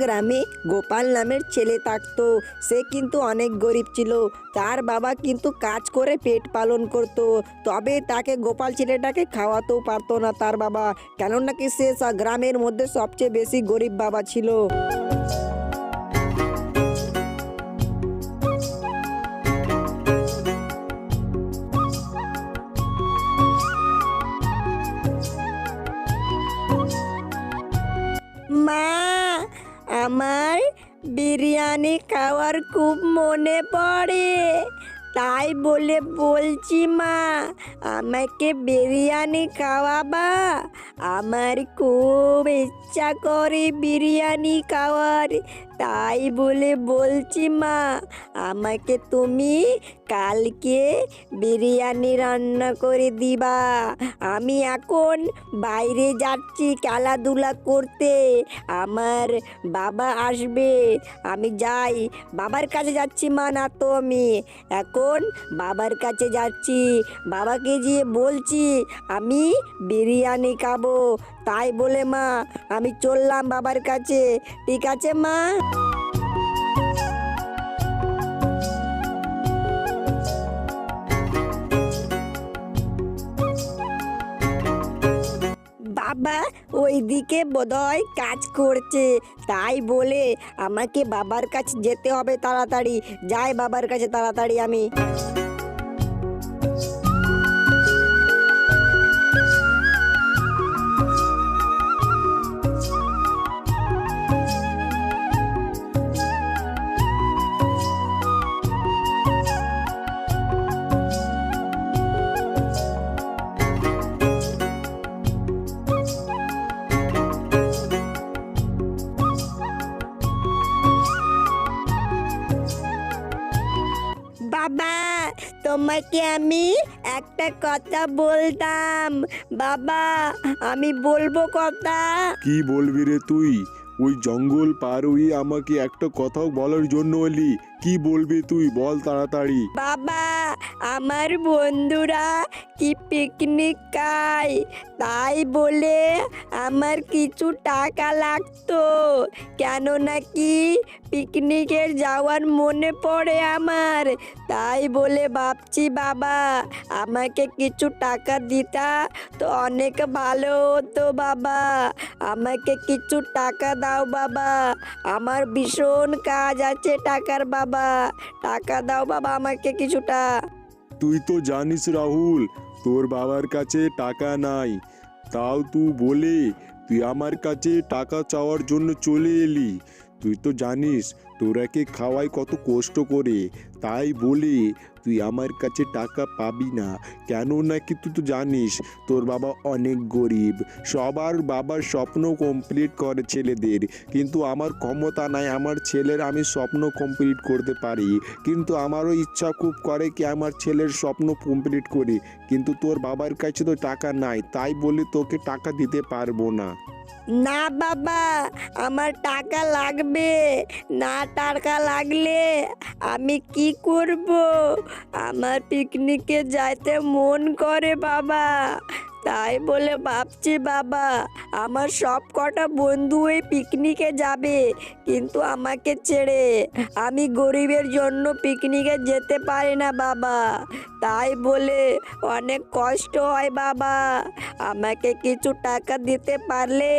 গ্রামে গোপাল নামের ছেলে থাকতো। সে কিন্তু অনেক গরিব ছিল। তার বাবা কিন্তু কাজ করে পেট পালন করত। তবে তাকে গোপাল ছেলেটাকে খাওয়াতেও পারতো না তার বাবা। কেননা কি সে গ্রামের মধ্যে সবচেয়ে বেশি গরিব বাবা ছিল। খুব মনে পড়ে। তাই বলে বলছি মা আমাকে বিরিয়ানি খাওয়াবা। আমার খুব ইচ্ছা করে বিরিয়ানি খাওয়ার। তাই বলে বলছি মা, আমাকে তুমি কালকে বিরিয়ানি রান্না করে দিবা। আমি এখন বাইরে যাচ্ছি খেলাধুলা করতে। আমার বাবা আসবে। আমি যাই। বাবার কাছে যাচ্ছি মা, না তো আমি। এখন বাবার কাছে যাচ্ছি। বাবাকে গিয়ে বলছি, আমি বিরিয়ানি খাব। তাই বলে মা, আমি চললাম বাবার কাছে। ঠিক আছে মা? বাবা, ওইদিকে বোধহয় কাজ করছে। তাই বলে আমাকে বাবার কাছে যেতে হবে তাড়াতাড়ি। যাই বাবার কাছে তাড়াতাড়ি আমি। তোমাকে আমি একটা কথা বলতাম। বাবা, আমি বলব কথা। কি বলবি রে তুই? ওই জঙ্গল পার হয়ে আমাকে একটা কথাও বলার জন্য এলি। কি বলবি তুই? বল তাড়াতাড়ি। বাবা, আমার বন্ধুরা কি পিকনিক খায়? তাই বলে আমার কিছু টাকা লাগতো। কেন নাকি পিকনিকের যাওয়ার মনে পড়ে আমার। তাই বলে ভাবছি, বাবা, আমাকে কিছু টাকা দিতা তো অনেক ভালো হতো, বাবা। আমাকে কিছু টাকা দাও, বাবা। আমার ভীষণ কাজ আছে টাকার বাবা টাকা দাও বাবা আমাকে কিছুটা। তুই তো জানিস রাহুল, তোর বাবার কাছে টাকা নাই। তাও তুই বলে, তুই আমার কাছে টাকা চাওয়ার জন্য চলে এলি। তুই তো জানিস তোরাকে খাওয়াই কত কষ্ট করে। তাই বলে, তুই আমার কাছে টাকা পাবি না। কেন নাকি তুই তো জানিস, তোর বাবা অনেক গরিব। সবার বাবার স্বপ্ন কমপ্লিট করে ছেলেদের। কিন্তু আমার ক্ষমতা নাই, আমার ছেলের আমি স্বপ্ন কমপ্লিট করতে পারি। কিন্তু আমারও ইচ্ছা খুব করে কি আমার ছেলের স্বপ্ন কমপ্লিট করি। কিন্তু তোর বাবার কাছে তো টাকা নাই, তাই বলে তোকে টাকা দিতে পারব না। না বাবা, আমার টাকা লাগবে। না টাকা লাগলে আমি কি করব? আমার পিকনিকে যাইতে মন করে বাবা। তাই বলে ভাবছি বাবা, আমার সব কটা বন্ধু ওই পিকনিকে যাবে, কিন্তু আমাকে ছেড়ে। আমি গরিবের জন্য পিকনিকে যেতে পারি না বাবা। তাই বলে অনেক কষ্ট হয় বাবা। আমাকে কিছু টাকা দিতে পারলে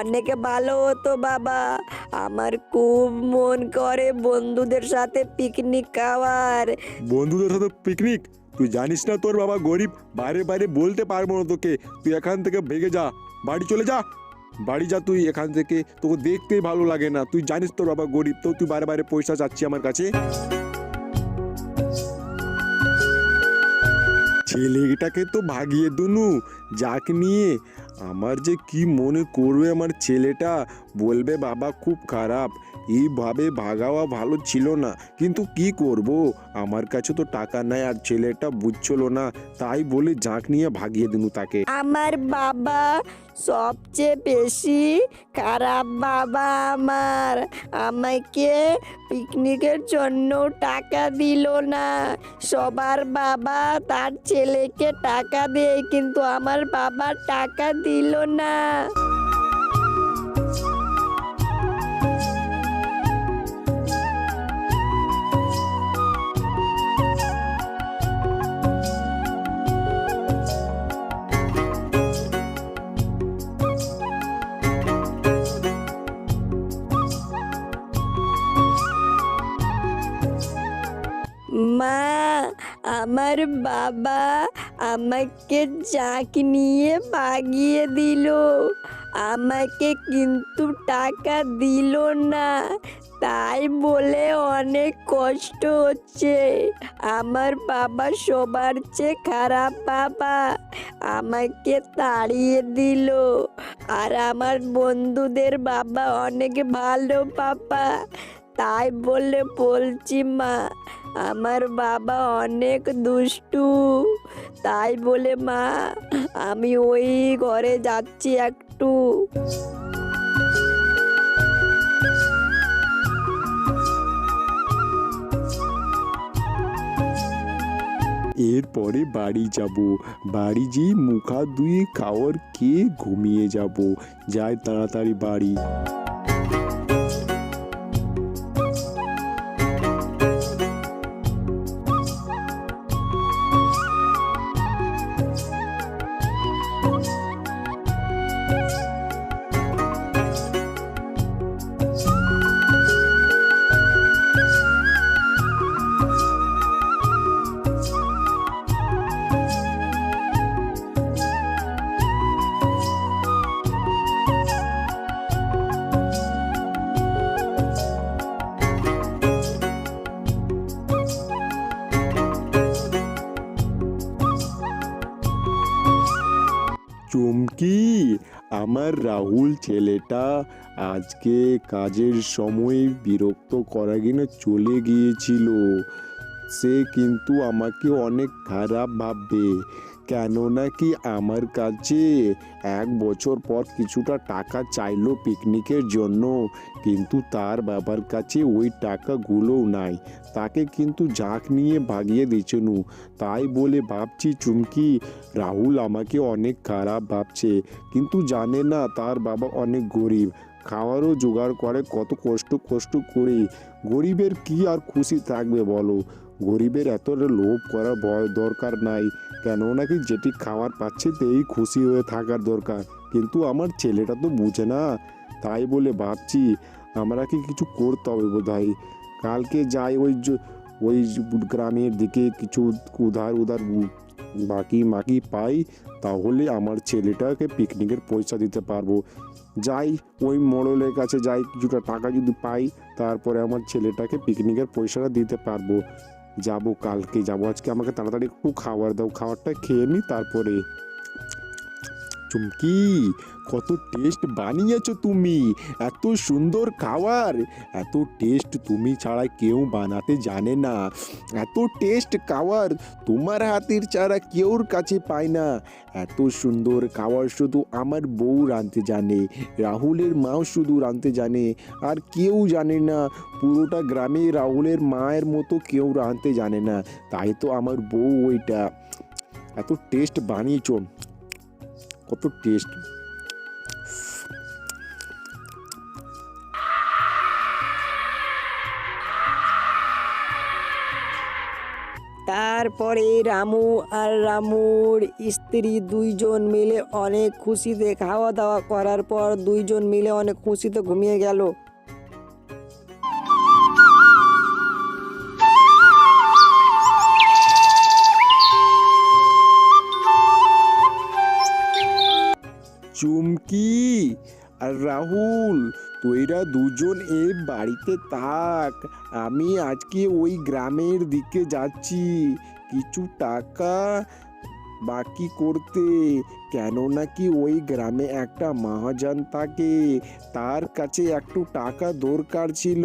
অনেক ভালো হতো বাবা। আমার খুব মন করে বন্ধুদের সাথে পিকনিক খাওয়ার। বন্ধুদের সাথে পিকনিক তুই জানিস না তোর বাবা গরিব, বাইরে বাইরে বলতে পারব না তোকে। তুই এখান থেকে ভেগে যা, বাড়ি চলে যা। বাড়ি যা তুই এখান থেকে, তোকে দেখতে ভালো লাগে না। তুই জানিস তোর বাবা গরিব, তো তুই বারে বারে পয়সা চাচ্ছি আমার কাছে? ছেলেটাকে তো ভাগিয়ে দুনু, যাক নিয়ে। আমার যে কি মনে করবে আমার ছেলেটা? বলবে বাবা খুব খারাপ। এইভাবে ভাগাওয়া ভালো ছিল না। কিন্তু কি করব? আমার কাছে তো টাকা নাই আর ছেলেটা বুঝছিল না। তাই বলে জাঁক নিয়ে ভাগিয়ে দিনু তাকে। আমার বাবা সবচেয়ে বেশি খারাপ বাবা আমার। আমাকে পিকনিকের জন্য টাকা দিল না। সবার বাবা তার ছেলেকে টাকা দেয়, কিন্তু আমার বাবা টাকা দিল না। মা আমার বাবা আমাকে চাক নিয়ে পাগিয়ে দিল। আমাকে কিন্তু টাকা দিল না। তাই বলে অনেক কষ্ট হচ্ছে। আমার বাবা সবার চেয়ে খারাপ বাবা। আমাকে তাড়িয়ে দিল। আর আমার বন্ধুদের বাবা অনেক ভালো বাবা। তাই বলে বলছি, মা। আমার বাবা অনেক দুষ্টু। তাই বলে, মা, আমি ওই ঘরে যাচ্ছি একটু। এরপরে বাড়ি যাব। বাড়ি যেয়ে মুখা ধুয়ে খাওয়ার খেয়ে ঘুমিয়ে যাব। যাই তাড়াতাড়ি বাড়ি। রাহুল ছেলেটা আজকে কাজের সময় বিরক্ত করা কিনা চলে গিয়েছিল। সে কিন্তু আমাকে অনেক খারাপ ভাববে। কেননা কি আমার কাছে এক বছর পর কিছুটা টাকা চাইলো পিকনিকের জন্য। কিন্তু তার বাবার কাছে ওই টাকাগুলোও নাই। তাকে কিন্তু ঝাঁক নিয়ে ভাগিয়ে দিচ্ছেনু তাই বলে ভাবছি, চুমকি, রাহুল আমাকে অনেক খারাপ ভাবছে। কিন্তু জানে না তার বাবা অনেক গরিব। খাওয়ারও জোগাড় করে কত কষ্ট কষ্ট করে। গরিবের কি আর খুশি থাকবে বলো? গরিবের এত লোভ করা দরকার নাই। কেন নাকি যেটি খাওয়ার পাচ্ছে তেই খুশি হয়ে থাকার দরকার? কিন্তু আমার ছেলেটা তো বুঝে না। তাই বলে ভাবছি, আমরা কি কিছু করতে হবে বোধহয়? কালকে যাই ওই ওই গ্রামের দিকে কিছু উধার উধার বাকি মাকি পাই, তাহলে আমার ছেলেটাকে পিকনিকের পয়সা দিতে পারব। যাই, ওই মোড়লের কাছে যাই, কিছুটা টাকা যদি পাই, তারপরে আমার ছেলেটাকে পিকনিকের পয়সাটা দিতে পারব। যাব কালকে যাব। আজকে আমাকে তাড়াতাড়ি একটু খাবার দাও খাবারটা খেয়ে নিই তারপরে চুমকি। কত টেস্ট বানিয়েছো তুমি, এত সুন্দর খাবার। এত টেস্ট তুমি ছাড়া কেউ বানাতে জানে না। এত টেস্ট খাবার তোমার হাতের ছাড়া কেউর কাছে পায় না। এত সুন্দর খাবার শুধু আমার বউ রাঁধতে জানে, রাহুলের মাও শুধু রাঁধতে জানে, আর কেউ জানে না। পুরোটা গ্রামে রাহুলের মায়ের মতো কেউ রাঁধতে জানে না। তাই তো আমার বউ ওইটা। এত টেস্ট বানিয়েছ। কত টেস্ট তারপরে রামু আর রামুর স্ত্রী দুইজন মিলে অনেক খুশিতে খাওয়া দাওয়া করার পর দুইজন মিলে অনেক খুশিতে ঘুমিয়ে গেল। চুমকি। আর রাহুল তোইরা দুজন এ বাড়িতে থাক। আমি আজকে ওই গ্রামের দিকে যাচ্ছি। কিছু টাকা বাকি করতে। কেন নাকি ওই গ্রামে একটা মহাজন থাকে, তার কাছে একটু টাকা দরকার ছিল।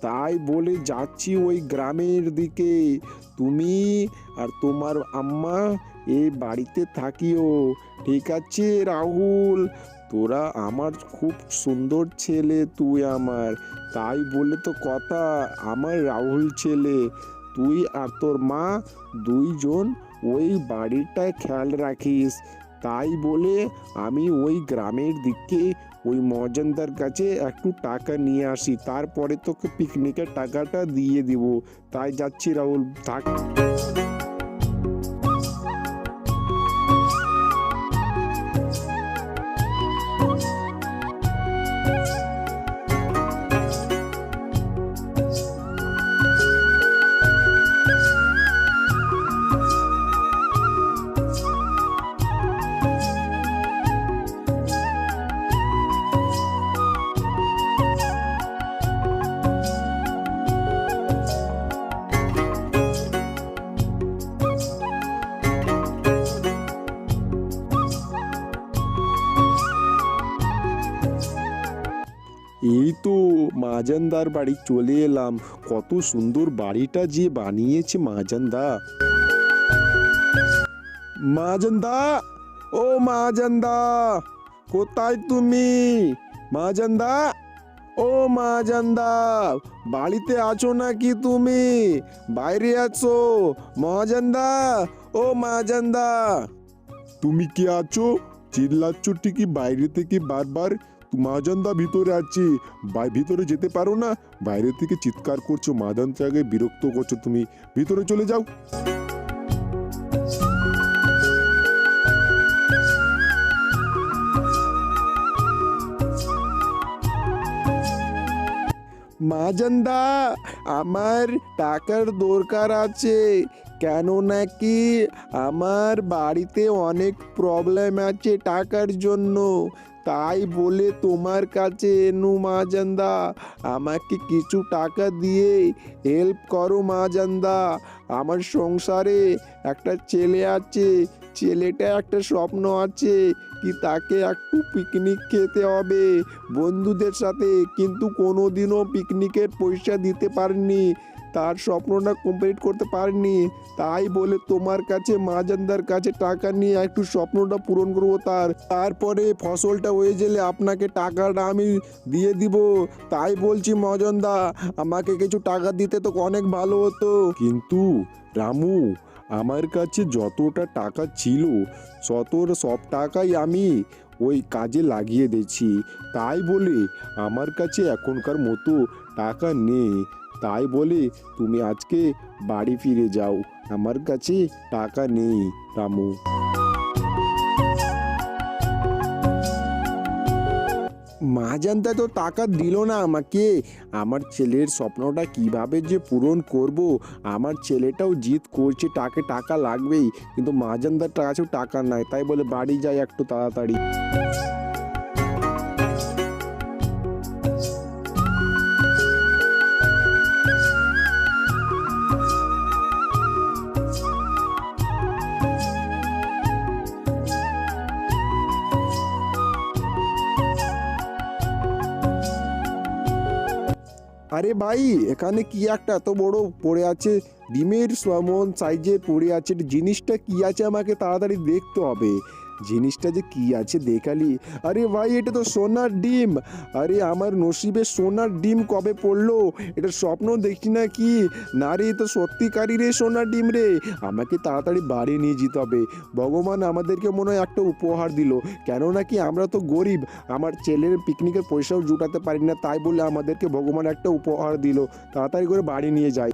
তাই বলে যাচ্ছি ওই গ্রামের দিকে। তুমি আর তোমার আম্মা এই বাড়িতে থাকিও। ঠিক আছে রাহুল, তোরা আমার খুব সুন্দর ছেলে তুই আমার। তাই বলে তো কথা, আমার রাহুল ছেলে। তুই আর তোর মা দুইজন ওই বাড়িটায় খেয়াল রাখিস। তাই বলে আমি ওই গ্রামের দিকে ওই মজনদার কাছে একটু টাকা নিয়ে আসি। তারপরে তোকে পিকনিকের টাকাটা দিয়ে দিব। তাই যাচ্ছি রাহুল, থাক। মাজানদার বাড়ি চলে এলাম। কত সুন্দর বাড়িটা যে বানিয়েছে মাজানদা। মাজানদা, ও মাজানদা, কোথায় তুমি? মাজানদা, ও মাজানদা, বাড়িতে আছো নাকি তুমি? বাইরে আছো? মহাজানদা ও মাজানদা। তুমি কি আছো? চিল্লাচ্ছ ঠিকই, বাইরে থেকে বারবার মাজানদা ভিতরে আছে। ভিতরে যেতে পারো না? বাইরে থেকে চিৎকার করছ মাদানটাকে বিরক্ত করছ তুমি। ভিতরে চলে যাও। মাজানদা আমার টাকার দরকার আছে। কেন নাকি আমার বাড়িতে অনেক প্রবলেম আছে টাকার জন্য। তাই বলে তোমার কাছে, এনু মাজান্দা আমাকে কিছু টাকা দিয়ে হেল্প করো মাজান্দা আমার সংসারে একটা ছেলে আছে, ছেলেটা একটা স্বপ্ন আছে কি তাকে একটু পিকনিক খেতে হবে বন্ধুদের সাথে। কিন্তু কোনোদিনও পিকনিকের পয়সা দিতে পারেনি তার স্বপ্নটা কমপ্লিট করতে পারেনি। তাই বলে তোমার কাছে, মাজানদার কাছে টাকা নিয়ে একটু স্বপ্নটা পূরণ করব তার। তারপরে ফসলটা হয়ে গেলে আপনাকে টাকাটা আমি দিয়ে দিব। তাই বলছি, মজনদা, আমাকে কিছু টাকা দিতে তো অনেক ভালো হতো। কিন্তু রামু, আমার কাছে যতটা টাকা ছিল ততর সব টাকাই আমি ওই কাজে লাগিয়ে দিয়েছি। তাই বলে আমার কাছে এখনকার মতো টাকা নেই। তাই বলে, তুমি আজকে বাড়ি ফিরে যাও। আমার কাছে টাকা নেই, রামু। মাজানটা তো টাকা দিল না আমাকে। আমার ছেলের স্বপ্নটা কীভাবে যে পূরণ করব? আমার ছেলেটাও জিদ করছে টাকে টাকা লাগবেই। কিন্তু মাজানদার কাছেও টাকা নাই, তাই বলে বাড়ি যাই একটু তাড়াতাড়ি। আরে ভাই, এখানে কি একটা এত বড় পড়ে আছে? ডিমের সমন সাইজের পড়ে আছে। জিনিসটা কি আছে আমাকে তাড়াতাড়ি দেখতে হবে। জিনিসটা যে কি আছে দেখালি? আরে ভাই, এটা তো সোনার ডিম। আরে আমার নসিবে সোনার ডিম কবে পড়ল? এটা স্বপ্ন দেখছি না কি না রে তো সত্যিকারই রে সোনার ডিম রে। আমাকে তাড়াতাড়ি বাড়ি নিয়ে যেতে হবে। ভগবান আমাদেরকে মনে হয় একটা উপহার দিল। কেন নাকি আমরা তো গরিব। আমার ছেলের পিকনিকের পয়সাও জুটাতে পারি না, তাই বলে আমাদেরকে ভগবান একটা উপহার দিল। তাড়াতাড়ি করে বাড়ি নিয়ে যাই।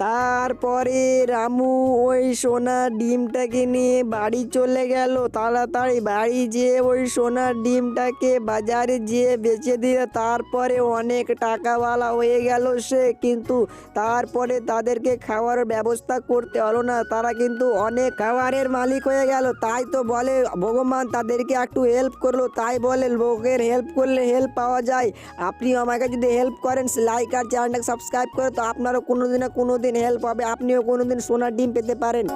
তারপরে রামু ওই সোনার ডিমটাকে নিয়ে বাড়ি চলে গেল। তাড়াতাড়ি বাড়ি যেয়ে ওই সোনার ডিমটাকে বাজারে যেয়ে বেচে দিয়ে তারপরে অনেক টাকাওয়ালা হয়ে গেল সে। কিন্তু তারপরে তাদেরকে খাওয়ার ব্যবস্থা করতে হলো না। তারা কিন্তু অনেক খাবারের মালিক হয়ে গেল। তাই তো বলে ভগবান তাদেরকে একটু হেল্প করল। তাই বলে লোকের হেল্প করলে হেল্প পাওয়া যায়। আপনি আমাকে যদি হেল্প করেন লাইক আর চ্যানেলটাকে সাবস্ক্রাইব করে। তো আপনারও কোনো দিন না কোনো দিন হেল্প হবে। আপনিও কোনো দিন সোনার ডিম পেতে পারেন।